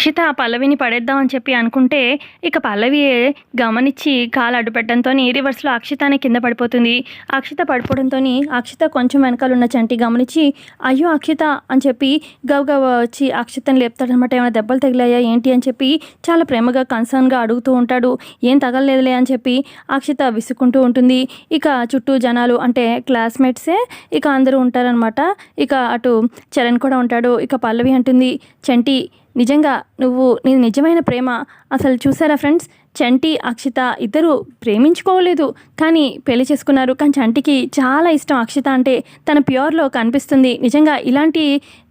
అక్షిత పల్లవిని పడేద్దాం అని చెప్పి అనుకుంటే ఇక పల్లవి గమనించి కాలు అడ్డుపెట్టడంతో రివర్స్లో అక్షితనే కింద పడిపోతుంది. అక్షిత పడిపోవడంతో అక్షిత కొంచెం వెనకాల ఉన్న చంటి గమనించి అయ్యో అక్షిత అని చెప్పి గవగవ వచ్చి అక్షితని లేపుతాడనమాట ఏమైనా దెబ్బలు తగిలాయా? ఏంటి? అని చెప్పి చాలా ప్రేమగా కన్సర్న్గా అడుగుతూ ఉంటాడు. ఏం తగలలేదులే అని చెప్పి అక్షిత విసుక్కుంటూ ఉంటుంది. ఇక చుట్టూ జనాలు అంటే క్లాస్మేట్సే ఇక అందరూ ఉంటారనమాట. ఇక అటు చరణ్ కూడా ఉంటాడు. ఇక పల్లవి అంటుంది చంటి నిజంగా నువ్వు నీ నిజమైన ప్రేమ. అసలు చూసారా ఫ్రెండ్స్? చంటి అక్షిత ఇద్దరు ప్రేమించుకోలేదు. కానీ పెళ్ళి చేసుకున్నారు. కానీ చంటికి చాలా ఇష్టం అక్షిత అంటే తన ప్యూర్లో కనిపిస్తుంది. నిజంగా ఇలాంటి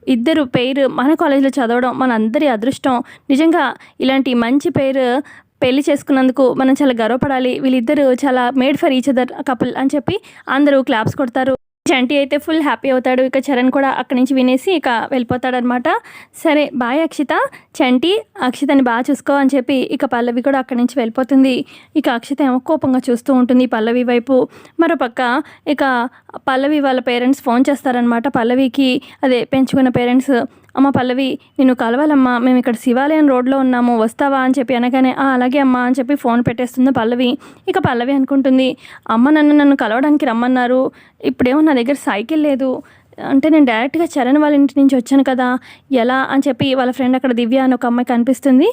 ఇద్దరు పేరు మన కాలేజీలో చదవడం మన అందరి అదృష్టం. నిజంగా ఇలాంటి మంచి పేరు పెళ్ళి చేసుకున్నందుకు మనం చాలా గర్వపడాలి. వీళ్ళిద్దరూ చాలా made for each other couple అని చెప్పి అందరూ క్లాప్స్ కొడతారు. చంటి అయితే ఫుల్ హ్యాపీ అవుతాడు. ఇక చరణ్ కూడా అక్కడి నుంచి వినేసి ఇక వెళ్ళిపోతాడనమాట. సరే బాయ్ అక్షిత. చంటి అక్షితని బాగా చూసుకో అని చెప్పి ఇక పల్లవి కూడా అక్కడి నుంచి వెళ్ళిపోతుంది. ఇక అక్షిత ఏమో కోపంగా చూస్తూ ఉంటుంది పల్లవి వైపు. మరోపక్క ఇక పల్లవి వాళ్ళ పేరెంట్స్ ఫోన్ చేస్తారనమాట పల్లవికి. అదే పెంచుకున్న పేరెంట్స్ అమ్మ పల్లవి నిన్ను కలవాలమ్మా. మేము ఇక్కడ శివాలయం రోడ్లో ఉన్నాము. వస్తావా అని చెప్పి అనగానే అలాగే అమ్మా అని చెప్పి ఫోన్ పెట్టేస్తుంది పల్లవి. ఇక పల్లవి అనుకుంటుంది అమ్మ నన్ను నన్ను కలవడానికి రమ్మన్నారు. ఇప్పుడేమో నా దగ్గర సైకిల్ లేదు. అంటే నేను డైరెక్ట్గా చరణ్ వాళ్ళ ఇంటి నుంచి వచ్చాను కదా ఎలా అని చెప్పి వాళ్ళ ఫ్రెండ్ అక్కడ దివ్య అని ఒక అమ్మాయి కనిపిస్తుంది.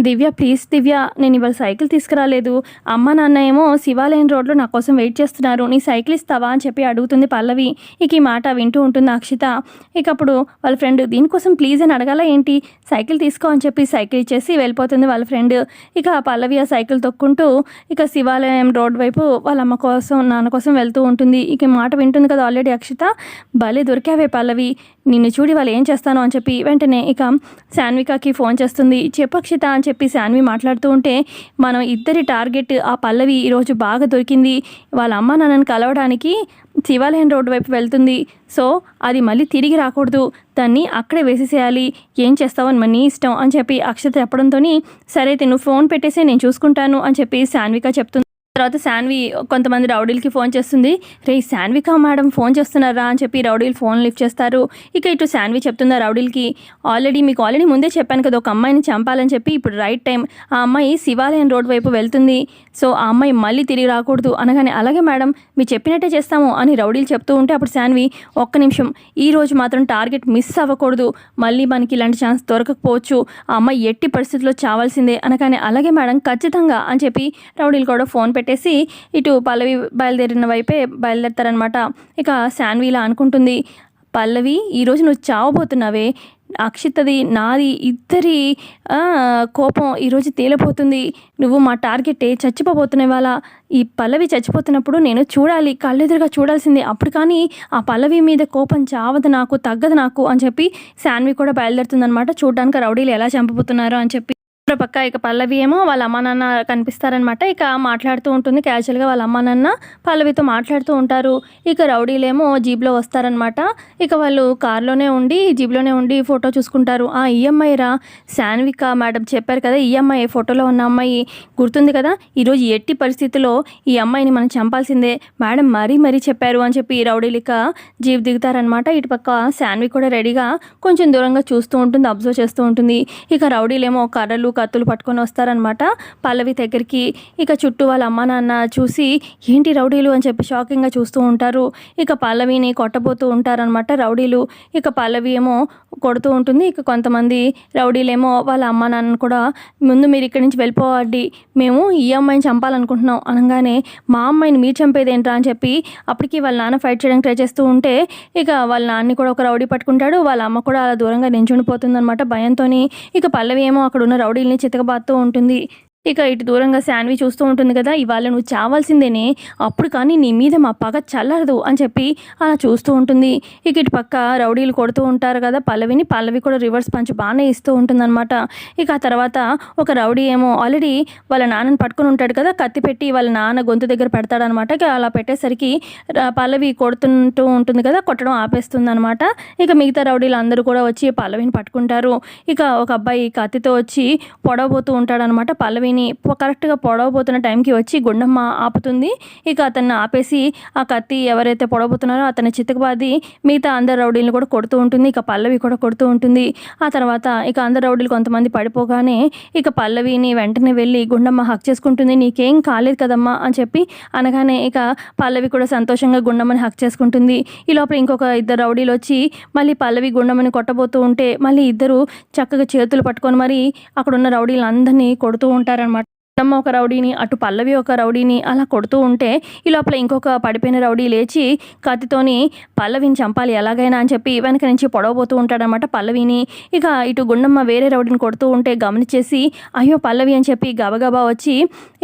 దివ్య ప్లీజ్ దివ్య నేను ఇవాళ సైకిల్ తీసుకురాలేదు. అమ్మ నాన్న ఏమో శివాలయం రోడ్లో నా కోసం వెయిట్ చేస్తున్నారు. నీ సైకిల్ ఇస్తావా? అని చెప్పి అడుగుతుంది పల్లవి. ఇక ఈ మాట వింటూ ఉంటుంది అక్షిత. ఇక అప్పుడు వాళ్ళ ఫ్రెండ్ దీనికోసం ప్లీజ్ అని అడగాల ఏంటి? సైకిల్ తీసుకో అని చెప్పి సైకిల్ ఇచ్చేసి వెళ్ళిపోతుంది వాళ్ళ ఫ్రెండ్. ఇక పల్లవి ఆ సైకిల్ తొక్కుంటూ ఇక శివాలయం రోడ్ వైపు వాళ్ళ అమ్మ కోసం నాన్న కోసం వెళ్తూ ఉంటుంది. ఇక మాట వింటుంది కదా ఆల్రెడీ అక్షిత. భలే దొరికావే పల్లవి. నిన్ను చూడి వాళ్ళు ఏం చేస్తాను అని చెప్పి వెంటనే ఇక శాన్వికకి ఫోన్ చేస్తుంది. చెప్పక్షిత అని చెప్పి శాన్వి మాట్లాడుతూ ఉంటే మనం ఇద్దరి టార్గెట్ ఆ పల్లవి ఈరోజు బాగా దొరికింది. వాళ్ళ అమ్మ నాన్నని కలవడానికి శివాలయం రోడ్డు వైపు వెళ్తుంది. సో అది మళ్ళీ తిరిగి రాకూడదు. దాన్ని అక్కడే వేసేసేయాలి. ఏం చేస్తావని మన నీ ఇష్టం అని చెప్పి అక్షత చెప్పడంతో సరే అయితే నువ్వు ఫోన్ పెట్టేసి నేను చూసుకుంటాను అని చెప్పి శాన్విక చెప్తుంది. తర్వాత శాన్వి కొంతమంది రౌడీలకి ఫోన్ చేస్తుంది. రే శాన్విక మేడం ఫోన్ చేస్తున్నారా? అని చెప్పి రౌడీలు ఫోన్ లిఫ్ట్ చేస్తారు. ఇక ఇటు శాన్వి చెప్తుందా రౌడీలకి ఆల్రెడీ మీకు ఆల్రెడీ ముందే చెప్పాను కదా ఒక అమ్మాయిని చంపాలని చెప్పి ఇప్పుడు రైట్ టైం ఆ అమ్మాయి శివాలయం రోడ్ వైపు వెళ్తుంది. సో ఆ అమ్మాయి మళ్ళీ తిరిగి రాకూడదు అనగానే అలాగే మేడం మీరు చెప్పినట్టే చేస్తాము అని రౌడీలు చెప్తూ ఉంటే అప్పుడు శాన్వి ఒక్క నిమిషం ఈ రోజు మాత్రం టార్గెట్ మిస్ అవ్వకూడదు. మళ్ళీ మనకి ఇలాంటి ఛాన్స్ దొరకకపోవచ్చు. ఆ అమ్మాయి ఎట్టి పరిస్థితుల్లో చావాల్సిందే అనగానే అలాగే మేడం ఖచ్చితంగా అని చెప్పి రౌడీలు కూడా ఫోన్ పెట్టేసి ఇటు పల్లవి బయలుదేరిన వైపే బయలుదేరతారనమాట ఇక శాన్వీలా అనుకుంటుంది పల్లవి ఈరోజు నువ్వు చావబోతున్నావే. అక్షితది నాది ఇద్దరి కోపం ఈరోజు తేలిపోతుంది. నువ్వు మా టార్గెట్ చచ్చిపోబోతున్న వాళ్ళ ఈ పల్లవి చచ్చిపోతున్నప్పుడు నేను చూడాలి కళ్ళెదురుగా చూడాల్సిందే. అప్పుడు కానీ ఆ పల్లవి మీద కోపం చావదు నాకు తగ్గదు నాకు అని చెప్పి శాన్వి కూడా బయలుదేరుతుందనమాట చూడడానికి రౌడీలు ఎలా చంపబోతున్నారో అని చెప్పి పక్క ఇక పల్లవి ఏమో వాళ్ళ అమ్మ నాన్న కనిపిస్తారనమాట ఇక మాట్లాడుతూ ఉంటుంది క్యాజువల్గా వాళ్ళ అమ్మ నాన్న పల్లవితో మాట్లాడుతూ ఉంటారు. ఇక రౌడీలేమో జీబ్లో వస్తారనమాట ఇక వాళ్ళు కార్లోనే ఉండి జీబ్లోనే ఉండి ఫోటో చూసుకుంటారు. ఆ ఈఎంఐ రా శాన్విక మేడం చెప్పారు కదా ఈఎంఐ ఫోటోలో ఉన్న అమ్మాయి గుర్తుంది కదా? ఈరోజు ఎట్టి పరిస్థితిలో ఈ అమ్మాయిని మనం చంపాల్సిందే. మేడం మరీ మరీ చెప్పారు అని చెప్పి రౌడీలు ఇక జీప్ దిగుతారనమాట ఇటు పక్క శాన్వి కూడా రెడీగా కొంచెం దూరంగా చూస్తూ ఉంటుంది అబ్జర్వ్ చేస్తూ ఉంటుంది. ఇక రౌడీలేమో కర్రలు కత్తులు పట్టుకొని వస్తారనమాట పల్లవి దగ్గరికి ఇక చుట్టూ వాళ్ళ అమ్మ నాన్న చూసి ఏంటి రౌడీలు? అని చెప్పి షాకింగ్గా చూస్తూ ఉంటారు. ఇక పల్లవిని కొట్టబోతూ ఉంటారనమాట రౌడీలు. ఇక పల్లవి ఏమో కొడుతూ ఉంటుంది. ఇక కొంతమంది రౌడీలేమో వాళ్ళ అమ్మ నాన్న కూడా ముందు మీరు ఇక్కడి నుంచి వెళ్ళిపోవాలి మేము ఈ అమ్మాయిని చంపాలనుకుంటున్నాం. అనగానే మా అమ్మాయిని మీరు చంపేది ఏంట్రా అని చెప్పి అప్పటికి వాళ్ళ నాన్న ఫైట్ చేయడానికి ట్రై చేస్తూ ఉంటే ఇక వాళ్ళ నాన్నని కూడా ఒక రౌడీ పట్టుకుంటాడు. వాళ్ళ అమ్మ కూడా అలా దూరంగా నించుండిపోతుంది అనమాట భయంతో ఇక పల్లవి ఏమో అక్కడ ఉన్న రౌడీలు రౌడీల్ని చితకబాత్తూ ఉంటుంది. ఇక ఇటు దూరంగా శాన్వి చూస్తూ ఉంటుంది కదా ఇవాళ నువ్వు చావాల్సిందేనే అప్పుడు కానీ నీ మీద మా పగ చల్లదు అని చెప్పి అలా చూస్తూ ఉంటుంది. ఇక ఇటు పక్క రౌడీలు కొడుతూ ఉంటారు కదా పల్లవిని పల్లవి కూడా రివర్స్ పంచ్ బాగానే ఇస్తూ ఉంటుందన్నమాట. ఇక ఆ తర్వాత ఒక రౌడీ ఏమో ఆల్రెడీ వాళ్ళ నాన్నని పట్టుకుని ఉంటాడు కదా కత్తి పెట్టి వాళ్ళ నాన్న గొంతు దగ్గర పెడతాడనమాట ఇక అలా పెట్టేసరికి పల్లవి కొడుతుంటూ ఉంటుంది కదా కొట్టడం ఆపేస్తుంది అనమాట ఇక మిగతా రౌడీలు అందరూ కూడా వచ్చి పల్లవిని పట్టుకుంటారు. ఇక ఒక అబ్బాయి కత్తితో వచ్చి పొడవబోతూ ఉంటాడనమాట పల్లవి పల్లవిని కరెక్ట్గా పొడవబోతున్న టైంకి వచ్చి గుండమ్మ ఆపుతుంది. ఇక అతన్ని ఆపేసి ఆ కత్తి ఎవరైతే పొడవబోతున్నారో అతని చితకబాది మిగతా అందరు రౌడీలను కూడా కొడుతూ ఉంటుంది. ఇక పల్లవి కూడా కొడుతూ ఉంటుంది. ఆ తర్వాత ఇక అందరు రౌడీలు కొంతమంది పడిపోగానే ఇక పల్లవిని వెంటనే వెళ్ళి గుండమ్మ హక్ చేసుకుంటుంది. నీకేం కాలేదు కదమ్మా అని చెప్పి అనగానే ఇక పల్లవి కూడా సంతోషంగా గుండమ్మని హక్ చేసుకుంటుంది. ఈ లోపల ఇంకొక ఇద్దరు రౌడీలు వచ్చి మళ్ళీ పల్లవి గుండమ్మని కొట్టబోతూ ఉంటే మళ్ళీ ఇద్దరు చక్కగా చేతులు పట్టుకొని మరి అక్కడ ఉన్న రౌడీలందరినీ కొడుతూ ఉంటారు ఉంటారనమాట గుండమ్మ ఒక రౌడీని అటు పల్లవి ఒక రౌడీని అలా కొడుతూ ఉంటే ఈ లోపల ఇంకొక పడిపోయిన రౌడీ లేచి కత్తితోని పల్లవిని చంపాలి ఎలాగైనా అని చెప్పి వెనక నుంచి పొడవబోతూ ఉంటాడనమాట పల్లవిని. ఇక ఇటు గుండమ్మ వేరే రౌడీని కొడుతూ ఉంటే గమనించేసి అయ్యో పల్లవి అని చెప్పి గబగబా వచ్చి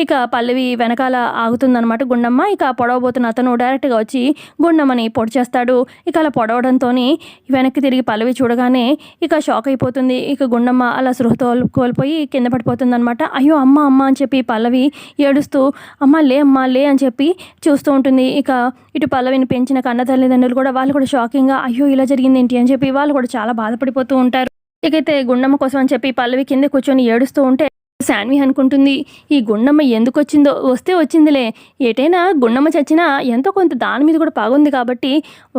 ఇక పల్లవి వెనకాల ఆగుతుందనమాట గుండమ్మ. ఇక పొడవబోతున్న అతను డైరెక్ట్గా వచ్చి గుండమ్మని పొడి చేస్తాడు. ఇక అలా పొడవడంతో వెనక్కి తిరిగి పల్లవి చూడగానే ఇక షాక్ అయిపోతుంది. ఇక గుండమ్మ అలా సృహతో కోల్పోయి కింద పడిపోతుందనమాట అయ్యో అమ్మ అమ్మ అని చెప్పి పల్లవి ఏడుస్తూ అమ్మ లే అమ్మ లే అని చెప్పి చూస్తూ ఉంటుంది. ఇక ఇటు పల్లవిని పెంచిన కన్న తల్లిదండ్రులు కూడా వాళ్ళు కూడా షాకింగ్గా అయ్యో ఇలా జరిగింది ఏంటి? అని చెప్పి వాళ్ళు కూడా చాలా బాధపడిపోతూ ఉంటారు. ఇకైతే గుండమ్మ కోసం అని చెప్పి పల్లవి కింద కూర్చొని ఏడుస్తూ ఉంటే శాన్వి అనుకుంటుంది ఈ గుండమ్మ ఎందుకు వచ్చిందో వస్తే వచ్చిందిలే. ఏటైనా గుండమ్మ చచ్చినా ఎంతో కొంత దాని మీద కూడా బాగుంది కాబట్టి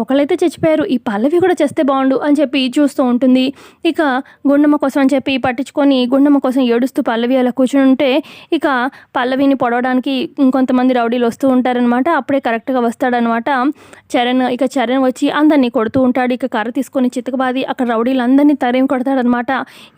ఒకళ్ళైతే చచ్చిపోయారు ఈ పల్లవి కూడా చేస్తే బాగుండు అని చెప్పి చూస్తూ ఉంటుంది. ఇక గుండమ్మ కోసం అని చెప్పి పట్టించుకొని గుండమ్మ కోసం ఏడుస్తూ పల్లవి అలా కూర్చుని ఉంటే ఇక పల్లవిని పొడవడానికి ఇంకొంతమంది రౌడీలు వస్తూ ఉంటారనమాట అప్పుడే కరెక్ట్గా వస్తాడనమాట చరణ్ ఇక చరణ్ వచ్చి అందరినీ కొడుతూ ఉంటాడు. ఇక కర్ర తీసుకొని చితకబాది అక్కడ రౌడీలు అందరినీ తరేం కొడతాడనమాట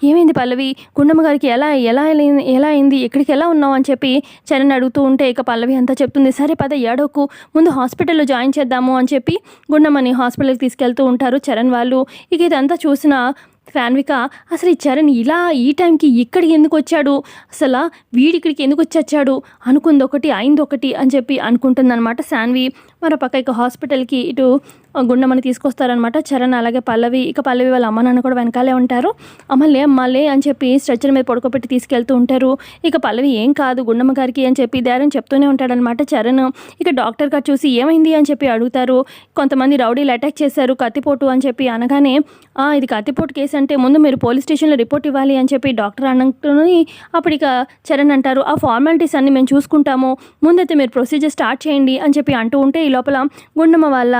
ఏమైంది పల్లవి? గుండమ్మ గారికి ఎలా ఎలా ఎలా అయింది? ఎక్కడికి ఎలా ఉన్నావు? అని చెప్పి చరణ్ అడుగుతూ ఉంటే ఇక పల్లవి అంతా చెప్తుంది సరే పద ఏడోకు ముందు హాస్పిటల్లో జాయిన్ చేద్దాము అని చెప్పి గుండమని హాస్పిటల్కి తీసుకెళ్తూ ఉంటారు చరణ్ వాళ్ళు. ఇక ఇదంతా చూసిన ఫ్యాన్విక అసలు ఈ చరణ్ ఇలా ఈ టైంకి ఇక్కడికి ఎందుకు వచ్చాడు? అసలు వీడిక్కడికి ఎందుకు వచ్చాడు అనుకుంది ఒకటి అయింది ఒకటి అని చెప్పి అనుకుంటుందన్నమాట శాన్వి. మరో పక్క ఇక హాస్పిటల్కి ఇటు గుండమ్మని తీసుకొస్తారనమాట చరణ్ అలాగే పల్లవి ఇక పల్లవి వాళ్ళ అమ్మ నాన్న కూడా వెనకాలే ఉంటారు. అమ్మ లే అమ్మ లే అని చెప్పి స్ట్రెచ్చర్ మీద పడుకోబెట్టి తీసుకెళ్తూ ఉంటారు. ఇక పల్లవి ఏం కాదు గుండమ్మ గారికి అని చెప్పి ధైర్యం చెప్తూనే ఉంటాడనమాట చరణ్. ఇక డాక్టర్ గారు చూసి ఏమైంది అని చెప్పి అడుగుతారు. కొంతమంది రౌడీలు అటాక్ చేశారు కత్తిపోటు అని చెప్పి అనగానే ఇది కత్తిపోటు కేసు అంటే ముందు మీరు పోలీస్ స్టేషన్లో రిపోర్ట్ ఇవ్వాలి అని చెప్పి డాక్టర్ అనగానే అప్పుడు ఇక చరణ్ అంటారు ఆ ఫార్మాలిటీస్ అన్ని మేము చూసుకుంటాము. ముందైతే మీరు ప్రొసీజర్ స్టార్ట్ చేయండి అని చెప్పి అంటూ ఉంటే ఈ లోపల గుండమ్మ వాళ్ళ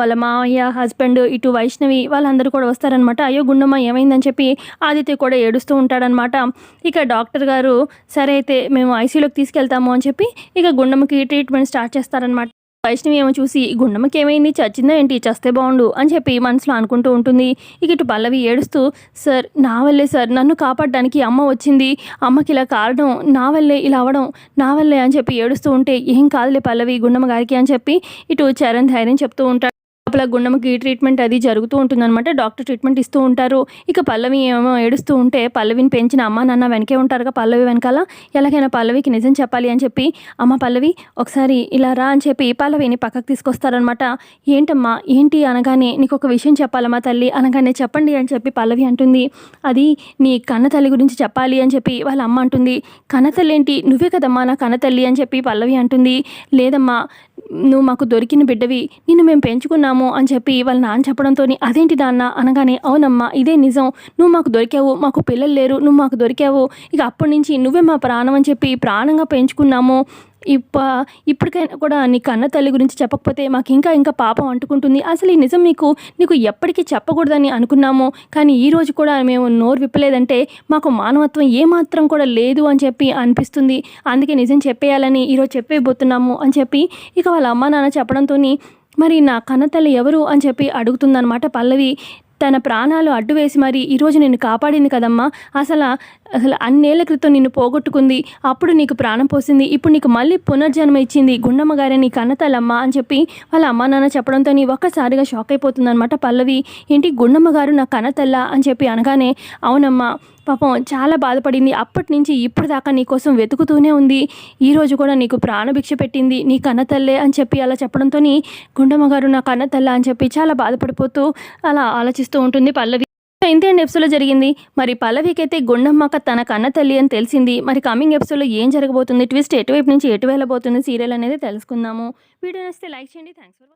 వాళ్ళ మావయ్య హస్బెండ్ ఇటు వైష్ణవి వాళ్ళందరూ కూడా వస్తారనమాట అయ్యో గుండమ్మ ఏమైందని చెప్పి ఆదిత్య కూడా ఏడుస్తూ ఉంటాడనమాట ఇక డాక్టర్ గారు సరే అయితే మేము ఐసీయూలోకి తీసుకెళ్తాము అని చెప్పి ఇక గుండమ్మకి ట్రీట్మెంట్ స్టార్ట్ చేస్తారనమాట వైష్ణవి ఏమో చూసి గుండమ్మకి ఏమైంది? చచ్చిందా ఏంటి? చస్తే బాగుండు అని చెప్పి మనసులో అనుకుంటూ ఉంటుంది. ఇక ఇటు పల్లవి ఏడుస్తూ సార్ నా వల్లే సార్ నన్ను కాపాడడానికి అమ్మ వచ్చింది. అమ్మకి ఇలా కారణం నా వల్లే ఇలా అవడం నా వల్లే అని చెప్పి ఏడుస్తూ ఉంటే ఏం కాదులే పల్లవి గుండమ్మ గారికి అని చెప్పి ఇటు చరణ్ ధైర్యం చెప్తూ ఉంటాడు. లోపల గుండమ్మకి ట్రీట్మెంట్ అది జరుగుతూ ఉంటుందన్నమాట. డాక్టర్ ట్రీట్మెంట్ ఇస్తూ ఉంటారు. ఇక పల్లవి ఏమో ఏడుస్తూ ఉంటే పల్లవిని పెంచిన అమ్మ నాన్న వెనకే ఉంటారుగా పల్లవి వెనకాల? ఎలాగైనా పల్లవికి నిజం చెప్పాలి అని చెప్పి అమ్మ పల్లవి ఒకసారి ఇలా రా అని చెప్పి పల్లవిని పక్కకు తీసుకొస్తారనమాట ఏంటమ్మా? ఏంటి? అనగానే నీకు ఒక విషయం చెప్పాలమ్మా తల్లి? అనగానే చెప్పండి అని చెప్పి పల్లవి అంటుంది. అది నీ కన్న తల్లి గురించి చెప్పాలి అని చెప్పి వాళ్ళ అమ్మ అంటుంది. కన్న తల్లి ఏంటి? నువ్వే కదమ్మా నా కన్న తల్లి అని చెప్పి పల్లవి అంటుంది. లేదమ్మా నువ్వు మాకు దొరికిన బిడ్డవి. నిన్ను మేము పెంచుకున్నాము. అని చెప్పి వాళ్ళ నాన్న చెప్పడంతో అదేంటి నాన్న అనగానే అవునమ్మా ఇదే నిజం. నువ్వు మాకు దొరికావు. మాకు పిల్లలు లేరు. నువ్వు మాకు దొరికావు. ఇక అప్పటి నుంచి నువ్వే మా ప్రాణం అని చెప్పి ప్రాణంగా పెంచుకున్నాము. ఇప్ప ఇప్పటికైనా కూడా నీ కన్న తల్లి గురించి చెప్పకపోతే మాకు ఇంకా ఇంకా పాపం అంటుకుంటుంది. అసలు ఈ నిజం మీకు నీకు ఎప్పటికీ చెప్పకూడదని అనుకున్నాము. కానీ ఈ రోజు కూడా మేము నోరు విప్పలేదంటే మాకు మానవత్వం ఏమాత్రం కూడా లేదు అని చెప్పి అనిపిస్తుంది. అందుకే నిజం చెప్పేయాలని ఈరోజు చెప్పేయబోతున్నాము అని చెప్పి ఇక వాళ్ళ అమ్మ నాన్న చెప్పడంతో మరి నా కన్నతల్లి ఎవరు అని చెప్పి అడుగుతుందన్నమాట పల్లవి. తన ప్రాణాలు అడ్డు వేసి మరి ఈరోజు నిన్ను కాపాడింది కదమ్మా. అసలు అసలు అన్నేళ్ళ క్రితం నిన్ను పోగొట్టుకుంది. అప్పుడు నీకు ప్రాణం పోసింది. ఇప్పుడు నీకు మళ్ళీ పునర్జన్మ ఇచ్చింది గుండమ్మ గారే నీ కన్నతల్లమ్మ అని చెప్పి వాళ్ళ అమ్మ నాన్న చెప్పడంతో నీ ఒక్కసారిగా షాక్ అయిపోతుంది అనమాట పల్లవి. ఏంటి గుండమ్మ గారు నా కన్నతల్ల అని చెప్పి అనగానే అవునమ్మా పాపం చాలా బాధపడింది. అప్పటి నుంచి ఇప్పుడు దాకా నీ కోసం వెతుకుతూనే ఉంది. ఈ రోజు కూడా నీకు ప్రాణభిక్ష పెట్టింది. నీ కన్నతల్లే అని చెప్పి అలా చెప్పడంతో గుండమ్మ గారు నా కన్నతల్ల అని చెప్పి చాలా బాధపడిపోతూ అలా ఆలోచిస్తూ ఉంటుంది పల్లవి. ఇంతే అండి ఎపిసోడ్లో జరిగింది. మరి పల్లవికి అయితే గుండమ్మక తన కన్న తల్లి అని తెలిసింది. మరి కమింగ్ ఎపిసోడ్లో ఏం జరగబోతుంది? ట్విస్ట్ ఎటువైపు నుంచి ఎటు వెళ్ళబోతుంది సీరియల్ అనేది తెలుసుకుందాము. వీడియో నచ్చితే లైక్ చేయండి. Thanks for